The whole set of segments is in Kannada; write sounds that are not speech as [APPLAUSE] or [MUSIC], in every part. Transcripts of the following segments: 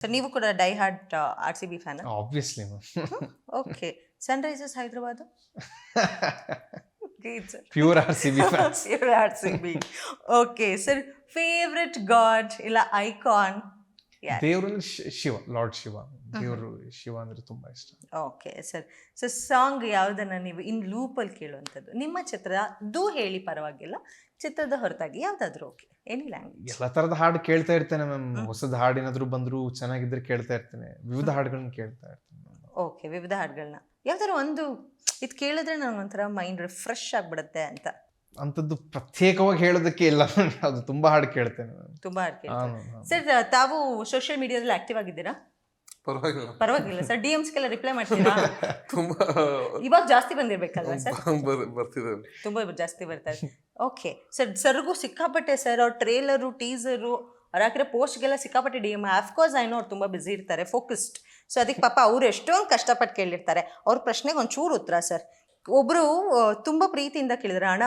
ಸೊ ನೀವು ಕೂಡ die hard R C B fan obviously ma'am okay Sunrisers Hyderabad pure R C B fans R C B okay sir favourite god ಇಲ್ಲ ಐಕಾನ್ ದೇವರು ಅಂದ್ರೆ ಶಿವ ಲಾರ್ಡ್ ಶಿವ. ದೇವರು ಶಿವ ಅಂದ್ರೆ ತುಂಬಾ ಇಷ್ಟ. Okay sir. ಸೊ ಸಾಂಗ್ ಯಾವುದನ್ನ ನೀವು ಇನ್ ಲೂಪಲ್ಲಿ ಕೇಳುವಂಥದ್ದು? ನಿಮ್ಮ ಚಿತ್ರ ದೂ ಹೇಳಿ ಪರವಾಗಿಲ್ಲ. ಚಿತ್ರದ ಹೊರತಾಗಿ ಯಾವ್ದಾದ್ರು ಓಕೆ ಎನಿ ಲ್ಯಾಂಗ್ವೇಜ್ ಎಲ್ಲ ತರದ ಹಾಡು ಕೇಳ್ತಾ ಇರ್ತೇನೆ ಮ್ಯಾಮ್ ಹೊಸದ ಹಾಡು ಏನಾದ್ರು ಬಂದ್ರು ಚೆನ್ನಾಗಿದ್ರೆ ಕೇಳ್ತಾ ಇರ್ತೇನೆ. ವಿವಿಧ ಹಾಡುಗಳನ್ನ ಕೇಳ್ತಾ ಇರ್ತೇನೆ ಓಕೆ ವಿವಿಧ ಹಾಡುಗಳನ್ನ. ಯಾವ್ದಾದ್ರು ಒಂದು ಇದು ಕೇಳಿದ್ರೆ ನನಗೊಂಥರ ಮೈಂಡ್ ಫ್ರೆಶ್ ಆಗಿಬಿಡುತ್ತೆ ಅಂತ. ಅಂಥದ್ದು ಪ್ರತ್ಯೇಕವಾಗಿ ಹೇಳೋದಕ್ಕೆ ಇಲ್ಲ. ಅದು ತುಂಬಾ ಹಾಡು ಕೇಳ್ತೇನೆ. ತುಂಬಾ ಹಾಡು ಕೇಳ್ತೇನೆ. ಸರ್ ತಾವು ಸೋಷಿಯಲ್ ಮೀಡಿಯಾದಲ್ಲಿ ಆಕ್ಟಿವ್ ಆಗಿದ್ದೀರಾ? ಪರವಾಗಿಲ್ಲ. ಪರವಾಗಿಲ್ಲ. ಸರ್ ಡಿ ಎಮ್ಸ್ಗೆಲ್ಲ ರಿಪ್ಲೈ ಮಾಡ್ತೀರಾ? [LAUGHS] ತುಂಬಾ ಇವಾಗ ಜಾಸ್ತಿ ಬಂದಿರ್ಬೇಕಲ್ವಾ ಸರ್ ಬರ್- ಬರ್ತಿದ್ದಾರೆ ತುಂಬಾ ಜಾಸ್ತಿ ಬರ್ತಾರೆ ಓಕೆ ಸರ್ ಸರ್ಗೂ ಸಿಕ್ಕಾಪಟ್ಟೆ ಸರ್ ಅವ್ರ ಟ್ರೇಲರು ಟೀಸರು ಅವ್ರು ಹಾಕಿರೋ ಪೋಸ್ಟ್ಗೆಲ್ಲ ಸಿಕ್ಕಾಪಟ್ಟೆ D M of course I know ಅವ್ರು ತುಂಬ ಬ್ಯುಸಿ ಇರ್ತಾರೆ ಫೋಕಸ್ಡ್ ಸೊ ಅದಕ್ಕೆ ಪಾಪ ಅವ್ರು ಎಷ್ಟೊಂದು ಕಷ್ಟಪಟ್ಟು ಕೇಳಿರ್ತಾರೆ. ಅವ್ರ ಪ್ರಶ್ನೆಗೆ ಒಂಚೂರು ಉತ್ತರ ಸರ್ ಒಬ್ಬರು ತುಂಬ ಪ್ರೀತಿಯಿಂದ ಕೇಳಿದ್ರು ಅಣ್ಣ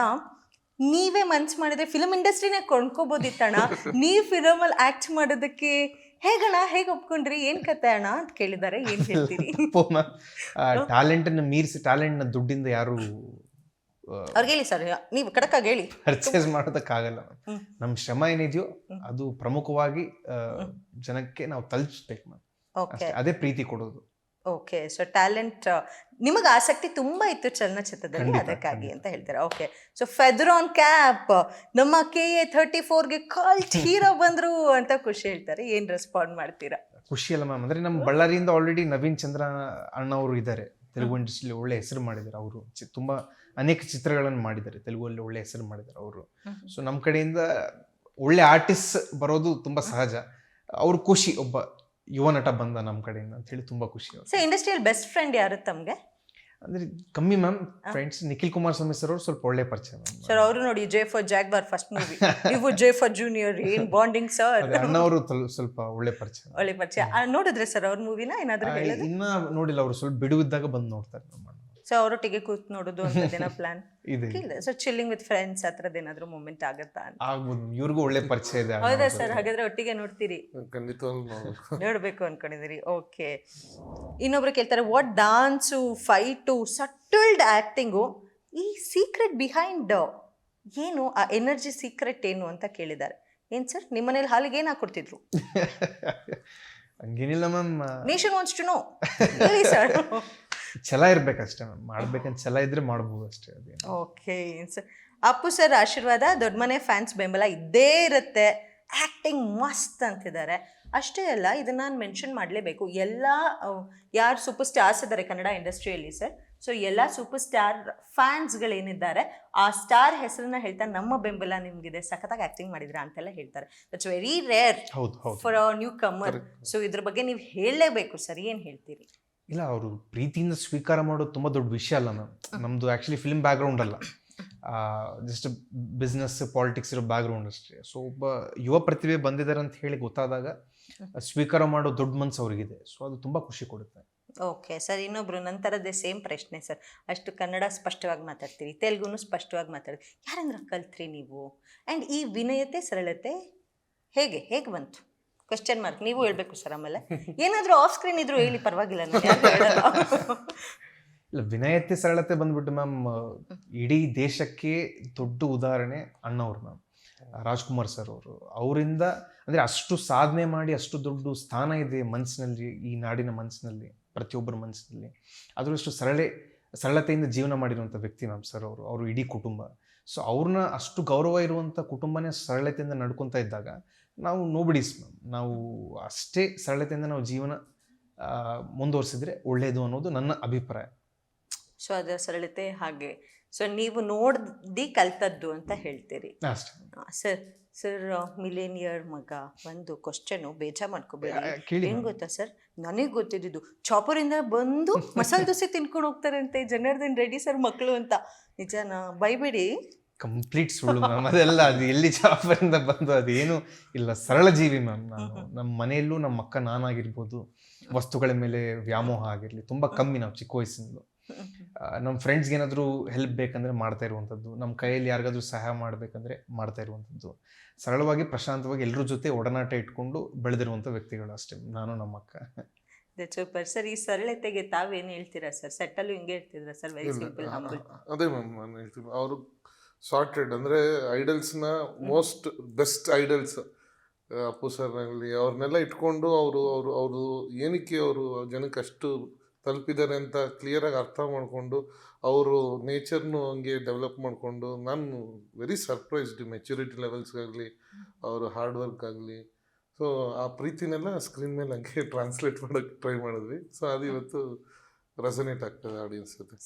ನೀವೇ ಮನ್ಸು ಮಾಡಿದ್ರೆ ಫಿಲಮ್ ಇಂಡಸ್ಟ್ರಿನೇ ಕೊಂಡ್ಕೋಬೋದಿತ್ತಣ್ಣ? ನೀವು ಫಿಲಮಲ್ಲಿ ಆ್ಯಕ್ಟ್ ಮಾಡೋದಕ್ಕೆ ಹೇಗಣ್ಣ? ಹೇಗೆ ಒಪ್ಕೊಂಡ್ರಿ? ಏನು ಕತೆ ಅಣ್ಣ? ಅಂತ ಕೇಳಿದ್ದಾರೆ. ಏನು ಹೇಳ್ತೀರಿ? ಟ್ಯಾಲೆಂಟನ್ನು ಮ್ಯಾಮ್ ಟ್ಯಾಲೆಂಟ್ ಅನ್ನ ಮೀರಿಸಿ ಟ್ಯಾಲೆಂಟ್ನ ನ ದುಡ್ಡಿಂದ ಯಾರು ಅವ್ರಿಗೆ ಹೇಳಿ ಸರ್ ನೀವು ಕಡಕಾಗಿ ಹೇಳಿ. ಪರ್ಚೇಸ್ ಮಾಡೋದಕ್ಕಾಗಲ್ಲ. ನಮ್ಮ ಶ್ರಮ ಏನಿದೆಯೋ ಅದು ಪ್ರಮುಖವಾಗಿ ಜನಕ್ಕೆ ನಾವು ತಲುಪಿಸ್ಬೇಕು ಅದೇ ಪ್ರೀತಿ ಕೊಡೋದು. ಓಕೆ ಸೊ ಟ್ಯಾಲೆಂಟ್ ನಿಮಗೆ ಆಸಕ್ತಿ ತುಂಬಾ ಇತ್ತು ಚಲನಚಿತ್ರದಲ್ಲಿ ಅದಕ್ಕಾಗಿ ಅಂತ ಹೇಳ್ತಾರೆ? Okay so feather on cap ನಮ್ಮ ಕೆ ಎ ಥರ್ಟಿ ಫೋರ್ಗೆ ಕಾಲ್ ಹೀರೋ ಬಂದರು ಅಂತ ಖುಷಿ ಹೇಳ್ತಾರೆ. ಏನ್ ರೆಸ್ಪಾಂಡ್ ಮಾಡ್ತೀರಾ? ಖುಷಿ ಅಲ್ಲ ಮ್ಯಾಮ್ ಅಂದರೆ ನಮ್ಮ ಬಳ್ಳಾರಿಯಿಂದ ಆಲ್ರೆಡಿ ನವೀನ್ ಚಂದ್ರ ಅಣ್ಣವರು ಇದ್ದಾರೆ. ತೆಲುಗು ಇಂಡಸ್ಟ್ರಿಲಿ ಒಳ್ಳೆ ಹೆಸರು ಮಾಡಿದ್ದಾರೆ ಅವರು. ತುಂಬಾ ಅನೇಕ ಚಿತ್ರಗಳನ್ನು ಮಾಡಿದ್ದಾರೆ. ತೆಲುಗುವಲ್ಲಿ ಒಳ್ಳೆ ಹೆಸರು ಮಾಡಿದ್ದಾರೆ ಅವರು. ಸೊ ನಮ್ಮ ಕಡೆಯಿಂದ ಒಳ್ಳೆ ಆರ್ಟಿಸ್ಟ್ ಬರೋದು ತುಂಬಾ ಸಹಜ. ಅವ್ರ ಖುಷಿ ಒಬ್ಬ ಯುವ ನಟ ಬಂದ ನಮ್ಮ ಕಡೆಯಿಂದ ಅಂತ ಹೇಳಿ ತುಂಬಾ ಖುಷಿ ಸೊ ಇಂಡಸ್ಟ್ರಿಯಲ್ ಬೆಸ್ಟ್ ಫ್ರೆಂಡ್ ಯಾರು ತಮ್ಗೆ? ಅಂದ್ರೆ ಕಮ್ಮಿ ma'am friends Nikhil Kumaraswamy sir ಅವ್ರು ಸ್ವಲ್ಪ ಒಳ್ಳೆ ಪರಿಚಯ ಸರ್ ಅವರು ನೋಡಿ J for Jaguar first movie ನೀವು ಜೆ ಫಾರ್ ಜೂನಿಯರ್ ಏನ್ ಬಾಂಡಿಂಗ್ ಸರ್ ಅಣ್ಣವರು ಸ್ವಲ್ಪ ಒಳ್ಳೆ ಪರಿಚಯ. ಒಳ್ಳೆ ಪರಿಚಯ. ನೋಡಿದ್ರೆ ಸರ್ ಅವ್ರ ಮೂವಿನ ಏನಾದ್ರೂ ಇನ್ನ ನೋಡಿಲ್ಲ ಅವರು ಸ್ವಲ್ಪ ಬಿಡುವಿದ್ದಾಗ ಬಂದು ನೋಡ್ತಾರೆ ನಮ್ಮ ಸೊ ಅವರೊಟ್ಟಿಗೆ ಕೂತ್ ನೋಡೋದು ಅಂತದೇನೋ [LAUGHS] ಪ್ಲಾನ್ ಇದೆ. ಇಲ್ಲ ಸೊ ಚಿಲ್ಲಿಂಗ್ ವಿತ್ ಫ್ರೆಂಡ್ಸ್ ಹತ್ರದ ಏನಾದ್ರು ಮೂಮೆಂಟ್ ಆಗತ್ತಾ ಅಂತ. ಆಗ್ಬೋದು ಇವ್ರಿಗೂ ಒಳ್ಳೆ ಪರಿಚಯ ಇದೆ ಹೌದಾ ಸರ್ ಹಾಗಾದ್ರೆ ಒಟ್ಟಿಗೆ ನೋಡ್ತೀರಿ? ಖಂಡಿತವಾಗ್ಲೂ ನೋಡ್ಬೇಕು. ಅನ್ಕೊಂಡಿದ್ದೀರಿ ಓಕೆ ಇನ್ನೊಬ್ರು ಕೇಳ್ತಾರೆ what dance fight settled acting ಈ ಸೀಕ್ರೆಟ್ ಬಿಹೈಂಡ್ ಏನು ಆ ಎನರ್ಜಿ ಸೀಕ್ರೆಟ್ ಏನು ಅಂತ ಕೇಳಿದ್ದಾರೆ? ಏನ್ ಸರ್ ನಿಮ್ಮನೇಲಿ ಹಾಲಿಗೆ ಏನ್ ಹಾಕೊಡ್ತಿದ್ರು? [LAUGHS] ಹಂಗೇನಿಲ್ಲ ma'am nation wants to know ಹೇಳಿ ಸರ್ [LAUGHS] ಛಲ ಇರ್ಬೇಕಷ್ಟೇ ಮ್ಯಾಮ್. ಮಾಡ್ಬೇಕಂತ ಛಲ ಇದ್ರೆ ಮಾಡ್ಬೋದು ಅಷ್ಟೇ ಓಕೆ ಸರ್ ಅಪ್ಪು ಸರ್ ಆಶೀರ್ವಾದ ದೊಡ್ಡ ಮನೆ ಫ್ಯಾನ್ಸ್ ಬೆಂಬಲ ಇದ್ದೇ ಇರುತ್ತೆ. ಆ್ಯಕ್ಟಿಂಗ್ ಮಸ್ತ್ ಅಂತಿದ್ದಾರೆ. ಅಷ್ಟೇ ಅಲ್ಲ ಇದನ್ನ ನಾನು ಮೆನ್ಷನ್ ಮಾಡಲೇಬೇಕು. ಎಲ್ಲ ಯಾರು ಸೂಪರ್ ಸ್ಟಾರ್ಸ್ ಇದ್ದಾರೆ ಕನ್ನಡ ಇಂಡಸ್ಟ್ರಿಯಲ್ಲಿ ಸರ್ ಸೊ ಎಲ್ಲ ಸೂಪರ್ ಸ್ಟಾರ್ ಫ್ಯಾನ್ಸ್ಗಳೇನಿದ್ದಾರೆ ಆ ಸ್ಟಾರ್ ಹೆಸರನ್ನ ಹೇಳ್ತಾ ನಮ್ಮ ಬೆಂಬಲ ನಿಮಗಿದೆ. ಸಖತ್ತಾಗಿ ಆ್ಯಕ್ಟಿಂಗ್ ಮಾಡಿದ್ರಾ ಅಂತೆಲ್ಲ ಹೇಳ್ತಾರೆ. That's very rare for our newcomer so ಇದ್ರ ಬಗ್ಗೆ ನೀವು ಹೇಳಲೇಬೇಕು ಸರ್ ಏನು ಹೇಳ್ತೀರಿ? ಇಲ್ಲ ಅವರು ಪ್ರೀತಿಯಿಂದ ಸ್ವೀಕಾರ ಮಾಡೋದು ತುಂಬ ದೊಡ್ಡ ವಿಷಯ ಅಲ್ಲ ನಾನು ನಮ್ಮದು ಆ್ಯಕ್ಚುಲಿ ಫಿಲ್ಮ್ ಬ್ಯಾಕ್ಗ್ರೌಂಡ್ ಅಲ್ಲ. ಜಸ್ಟ್ ಬಿಸ್ನೆಸ್ ಪಾಲಿಟಿಕ್ಸ್ ಇರೋ ಬ್ಯಾಕ್ಗ್ರೌಂಡ್ ಅಷ್ಟೇ. ಸೊ ಒಬ್ಬ ಯುವ ಪ್ರತಿಭೆ ಬಂದಿದ್ದಾರೆ ಅಂತ ಹೇಳಿ ಗೊತ್ತಾದಾಗ ಸ್ವೀಕಾರ ಮಾಡೋ ದೊಡ್ಡ ಮನ್ಸು ಅವ್ರಿಗಿದೆ. ಸೊ ಅದು ತುಂಬ ಖುಷಿ ಕೊಡುತ್ತೆ. ಓಕೆ ಸರ್ ಇನ್ನೊಬ್ರು ನಂತರದ್ದೇ ಸೇಮ್ ಪ್ರಶ್ನೆ ಸರ್ ಅಷ್ಟು ಕನ್ನಡ ಸ್ಪಷ್ಟವಾಗಿ ಮಾತಾಡ್ತೀರಿ ತೆಲುಗುನು ಸ್ಪಷ್ಟವಾಗಿ ಮಾತಾಡ್ತೀವಿ ಯಾರಂದ್ರೆ ಕಲ್ತ್ರಿ ನೀವು? ಆ್ಯಂಡ್ ಈ ವಿನಯತೆ ಸರಳತೆ ಹೇಗೆ ಹೇಗೆ ಬಂತು? ಕ್ವೆಶ್ಚನ್ ಮಾರ್ಕ್ ನೀವು ಹೇಳ್ಬೇಕು ಸರ್ ಆಮೇಲೆ. ಏನಾದರೂ ಆಫ್ ಸ್ಕ್ರೀನ್ ಇದ್ರು ಹೇಳಿ ಪರವಾಗಿಲ್ಲ [LAUGHS] ಇಲ್ಲ ವಿನಯತೆ ಸರಳತೆ ಬಂದ್ಬಿಟ್ಟು ಮ್ಯಾಮ್ ಇಡೀ ದೇಶಕ್ಕೆ ದೊಡ್ಡ ಉದಾಹರಣೆ ಅಣ್ಣವ್ರು ಮ್ಯಾಮ್. ರಾಜ್ಕುಮಾರ್ ಸರ್ ಅವರು. ಅವರಿಂದ ಅಂದ್ರೆ ಅಷ್ಟು ಸಾಧನೆ ಮಾಡಿ ಅಷ್ಟು ದೊಡ್ಡ ಸ್ಥಾನ ಇದೆ ಮನಸ್ಸಿನಲ್ಲಿ ಈ ನಾಡಿನ ಮನಸ್ಸಿನಲ್ಲಿ ಪ್ರತಿಯೊಬ್ಬರ ಮನಸ್ಸಿನಲ್ಲಿ ಅದರಷ್ಟು ಸರಳೆ ಸರಳತೆಯಿಂದ ಜೀವನ ಮಾಡಿರುವಂಥ ವ್ಯಕ್ತಿ ಮ್ಯಾಮ್ ಸರ್ ಅವರು. ಅವರು ಇಡೀ ಕುಟುಂಬ. ಸೊ ಅವ್ರನ್ನ ಅಷ್ಟು ಗೌರವ ಇರುವಂಥ ಕುಟುಂಬನೇ ಸರಳತೆಯಿಂದ ನಡ್ಕೊತಾ ಇದ್ದಾಗ ನಾವು ನೋಬಿಡೀಸ್ ಮ್ಯಾಮ್ ನಾವು ಅಷ್ಟೇ ಸರಳತೆಯಿಂದ ನಾವು ಜೀವನ ಮುಂದುವರಿಸಿದ್ರೆ ಒಳ್ಳೆಯದು ಅನ್ನೋದು ನನ್ನ ಅಭಿಪ್ರಾಯ. ಸೊ ಅದರ ಸರಳತೆ ಹಾಗೆ. ಸೊ ನೀವು ನೋಡ್ದಿ ಕಲ್ತದ್ದು ಅಂತ ಹೇಳ್ತೀರಿ. ಅಷ್ಟೇ ಸರ್ ಸರ್ ಮಿಲೇನಿಯರ್ ಮಗ ಒಂದು ಕ್ವಶನು ಬೇಜಾರು ಮಾಡ್ಕೋಬೇಡಿ. ಏನ್ ಗೊತ್ತಾ ಸರ್ ನನಗೆ ಗೊತ್ತಿದ್ದು ಚಾಪರಿಂದ ಬಂದು ಮಸಾಲೆ ದೋಸೆ ತಿನ್ಕೊಂಡು ಹೋಗ್ತಾರಂತೆ ಜನಾರ್ದನ್ ರೆಡಿ ಸರ್ ಮಕ್ಕಳು ಅಂತ. ನಿಜಾನ? ಬೈಬೇಡಿ ಕಂಪ್ಲೀಟ್ ಸುಳ್ಳು ಮ್ಯಾಮ್ ಅದೆಲ್ಲ ಅದು ಎಲ್ಲಿ ಜಾಫರಿಂದ ಬಂದು ಅದೇನು ಇಲ್ಲ. ಸರಳ ಜೀವಿ ಮ್ಯಾಮ್ ನಾನು. ನಮ್ಮ ಮನೆಯಲ್ಲೂ ನಮ್ಮ ಅಕ್ಕ ನಾನಾಗಿರ್ಬೋದು. ವಸ್ತುಗಳ ಮೇಲೆ ವ್ಯಾಮೋಹ ಆಗಿರಲಿ ತುಂಬಾ ಕಮ್ಮಿ ನಾವು ಚಿಕ್ಕ ವಯಸ್ಸಿಂದ. ನಮ್ಮ ಫ್ರೆಂಡ್ಸ್ಗೆ ಏನಾದರೂ ಹೆಲ್ಪ್ ಬೇಕಂದ್ರೆ ಮಾಡ್ತಾ ಇರುವಂಥದ್ದು. ನಮ್ಮ ಕೈಯಲ್ಲಿ ಯಾರಿಗಾದ್ರೂ ಸಹಾಯ ಮಾಡಬೇಕಂದ್ರೆ ಮಾಡ್ತಾ ಇರುವಂಥದ್ದು. ಸರಳವಾಗಿ ಪ್ರಶಾಂತವಾಗಿ ಎಲ್ಲರ ಜೊತೆ ಒಡನಾಟ ಇಟ್ಕೊಂಡು ಬೆಳೆದಿರುವಂಥ ವ್ಯಕ್ತಿಗಳು ಅಷ್ಟೇ ನಾನು ನಮ್ಮ ಅಕ್ಕ. ಸೂಪರ್ ಸರ್ ಈ ಸರಳತೆಗೆ ತಾವೇನು ಹೇಳ್ತೀರಾ ಸರ್? ಸೆಟ್ಟಲ್ಲೂ ಹಿಂಗೆ ಹೇಳ್ತಿದ್ರ ಸರ್ ವೆರಿ ಸಿಂಪಲ್ ಅದೇ ಮ್ಯಾಮ್ ನಾನು ಹೇಳ್ತೀನಿ ಅವರು ಸಾರ್ಟೆಡ್ ಅಂದರೆ ಐಡಲ್ಸ್ನ most best idols Appu sir ಆಗಲಿ ಅವ್ರನ್ನೆಲ್ಲ ಇಟ್ಕೊಂಡು ಅವರು ಅವರು ಅವರು ಏನಕ್ಕೆ ಅವರು ಜನಕ್ಕೆ ಅಷ್ಟು ತಲುಪಿದ್ದಾರೆ ಅಂತ ಕ್ಲಿಯರಾಗಿ ಅರ್ಥ ಮಾಡಿಕೊಂಡು ಅವರು ನೇಚರ್ನು ಹಂಗೆ ಡೆವಲಪ್ ಮಾಡಿಕೊಂಡು, ನಾನು ವೆರಿ ಸರ್ಪ್ರೈಸ್ಡ್ ಮೆಚುರಿಟಿ ಲೆವೆಲ್ಸ್ಗಾಗಲಿ ಅವರು ಹಾರ್ಡ್ ವರ್ಕ್ ಆಗಲಿ ಸೊ ಆ ಪ್ರೀತಿನೆಲ್ಲ ಸ್ಕ್ರೀನ್ ಮೇಲೆ ಹಂಗೆ ಟ್ರಾನ್ಸ್ಲೇಟ್ ಮಾಡೋಕ್ಕೆ ಟ್ರೈ ಮಾಡಿದ್ವಿ. ಸೊ ಅದು ಇವತ್ತು ರೆಸನೇಟ್ ಆಗ್ತದೆ ಆಡಿಯನ್ಸ್ ಜೊತೆ.